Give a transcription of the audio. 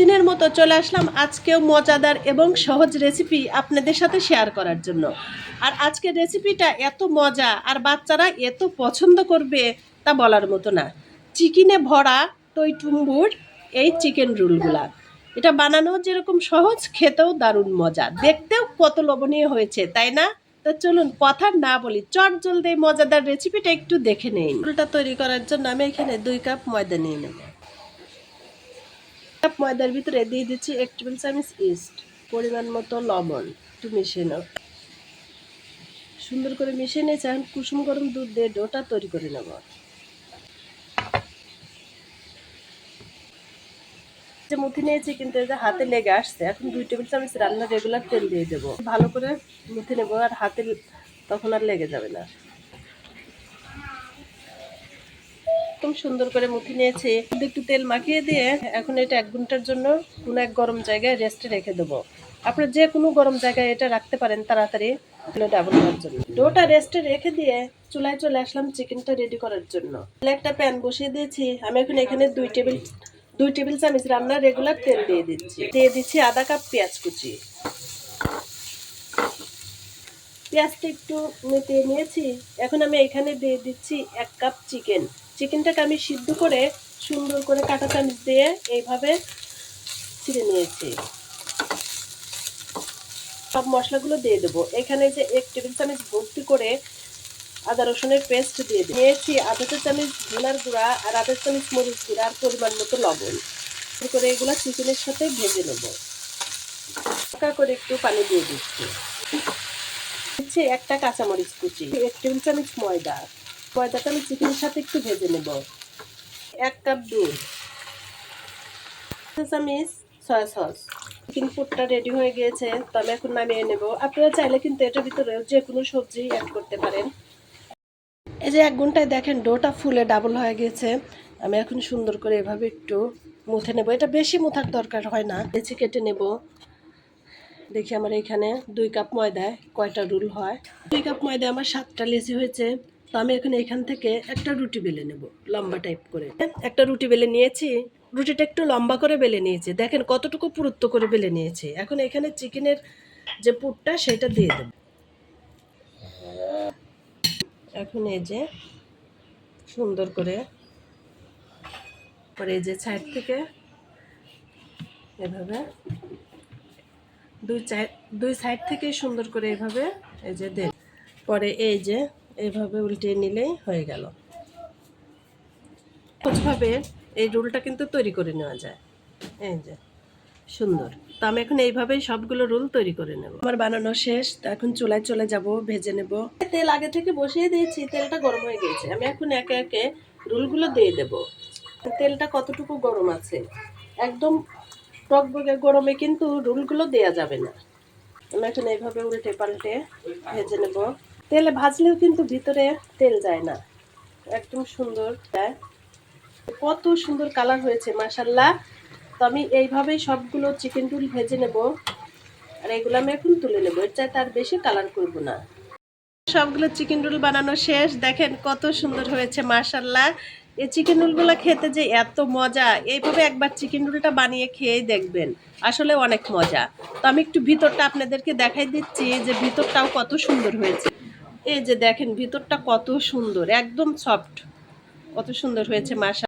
দিনের মতো চলে আসলাম আজকেও মজাদার এবং সহজ রেসিপি আপনাদের সাথে শেয়ার করার জন্য। আর আজকের রেসিপিটা এত মজা আর বাচ্চারা এত পছন্দ করবে তা বলার মতো না। চিকেনে ভরা টইটুম্বুর এই চিকেন রুলগুলা। এটা বানানো যেরকম সহজ, খেতেও দারুণ মজা। দেখতেও কত লোভনীয় হয়েছে, তাই না? তো চলুন কথা না বলি, চট জলদি মজাদার রেসিপিটা একটু দেখে নেই। রুলটা তৈরি করার জন্য আমি এখানে দুই কাপ ময়দা নিয়ে নেব। কাপ ময়দার ভিতরে দিয়ে দিচ্ছি এক টেবিল চামচ ইস্ট পরিমাণ মতো লবণ, একটু মিশিয়ে নাও। সুন্দর করে মিশিয়ে নিয়েছি এখন কুসুম গরম দুধ দিয়ে ডোটা তৈরি করে নেব। যে মুথি নিয়েছি, কিন্তু এই যে হাতে লেগে আসছে, এখন দুই টেবিল চামচ রান্না রেগুলার তেল দিয়ে দেবো। ভালো করে মুথি নেব, আর হাতে তখন আর লেগে যাবে না। একদম সুন্দর করে মুথি নিয়েছি। একটু তেল মাখিয়ে দিয়ে এখন এটা এক ঘণ্টার জন্য কোনো এক গরম জায়গায় রেস্টে রেখে দেবো। আপনার যে কোনো গরম জায়গায় এটা রাখতে পারেন তাড়াতাড়ি ডাবল হওয়ার জন্য। ডোটা রেস্টে রেখে দিয়ে চুলায় চলে আসলাম চিকেনটা রেডি করার জন্য। একটা প্যান বসিয়ে দিয়েছি। আমি এখন এখানে দুই টেবিল দুই টেবিল চামচ রান্নার রেগুলার তেল দিয়ে দিচ্ছি। দিয়ে দিচ্ছি আধা কাপ পেঁয়াজ কুচি। পেঁয়াজটা একটু মেটে নিয়েছি। এখন আমি এখানে দিয়ে দিচ্ছি এক কাপ চিকেন। চিকেনটাকে আমি সিদ্ধ করে সুন্দর করে কাটা চামচ দিয়ে এইভাবে ছিঁড়ে নিয়েছি। সব মশলাগুলো দিয়ে দেবো। এখানে যে এক টেবিল চামচ ভর্তি করে আদা রসুনের পেস্ট দিয়ে দিই নিয়েছি চা চামচ ধনার গুঁড়া আর আধা চামচ মরিচ গুঁড়া আর পরিমাণ মতো লবণ। করে এগুলো চিকেনের সাথে ভেজে নেব। করে একটু পানি দিয়ে দিচ্ছি। দিচ্ছি একটা কাঁচামরিচ কুচি, এক টেবিল চামচ ময়দা। ময়দাটা আমি চিকেনের সাথে একটু ভেজে নেব। এক কাপ দুধ। চামচ সয়া সস। চিকেন ফুডটা রেডি হয়ে গিয়েছে, তো আমি এখন নামিয়ে নেব। আপনারা চাইলে কিন্তু এটার ভিতরে যে কোনো সবজি অ্যাড করতে পারেন। এই যে এক ঘন্টায় দেখেন ডোটা ফুলে ডাবল হয়ে গেছে আমি এখন সুন্দর করে এভাবে একটু মুথে নেব। এটা বেশি মুথার দরকার হয় না। লেচি কেটে নেব। দেখি আমার এখানে দুই কাপ ময়দায় কয়টা রুল হয়। দুই কাপ ময়দায় আমার সাতটা লেচি হয়েছে, তো আমি এখন এখান থেকে একটা রুটি বেলে নেব, লম্বা টাইপ করে। একটা রুটি বেলে নিয়েছি, রুটিটা একটু লম্বা করে বেলে নিয়েছি। দেখেন কতটুকু পুরুত্ব করে বেলে নিয়েছি। এখন এখানে চিকেনের যে পুরটা, সেটা দিয়ে দেব। এখন এই যে সুন্দর করে, পরে এই যে সাইড থেকে এভাবে দুই চাই, দুই সাইড থেকে সুন্দর করে এভাবে এই যে দেন। পরে এই যে এইভাবে উল্টিয়ে নিলেই হয়ে গেল। সহজভাবে এই রোলটা কিন্তু তৈরি করে নেওয়া যায়। এই যে, সুন্দর। তো আমি এখন এইভাবেই সবগুলো রোল তৈরি করে নেব। আমার বানানো শেষ, তো এখন চুলায় চলে যাব, ভেজে নেব। তেল আগে থেকে বসিয়ে দিয়েছি, তেলটা গরম হয়ে গেছে আমি এখন একে একে রোলগুলো দিয়ে দেব। তেলটা কতটুকু গরম আছে? একদম টকবগে গরমে কিন্তু রোলগুলো দেয়া যাবে না। আমি এখন এইভাবে উল্টে পাল্টে ভেজে নেব। তেলে ভাজলেও কিন্তু ভিতরে তেল যায় না। একদম সুন্দর কত সুন্দর কালার হয়েছে মাসাল্লাহ তো আমি এইভাবেই সবগুলো চিকেন রুল ভেজে নেব। আর এগুলো আমি এখন তুলে নেব। এর চাইতে আর বেশি কালার করব না। সবগুলো চিকেন রোল বানানো শেষ। দেখেন কত সুন্দর হয়েছে মাসাল্লাহ এই চিকেন রোলগুলো খেতে যে এত মজা, এইভাবে একবার চিকেন রুলটা বানিয়ে খেয়েই দেখবেন। আসলে অনেক মজা। তো আমি একটু ভিতরটা আপনাদেরকে দেখাই দিচ্ছি যে ভিতরটাও কত সুন্দর হয়েছে। এই যে দেখেন, ভিতরটা কত সুন্দর, একদম সফট কত সুন্দর হয়েছে মাসা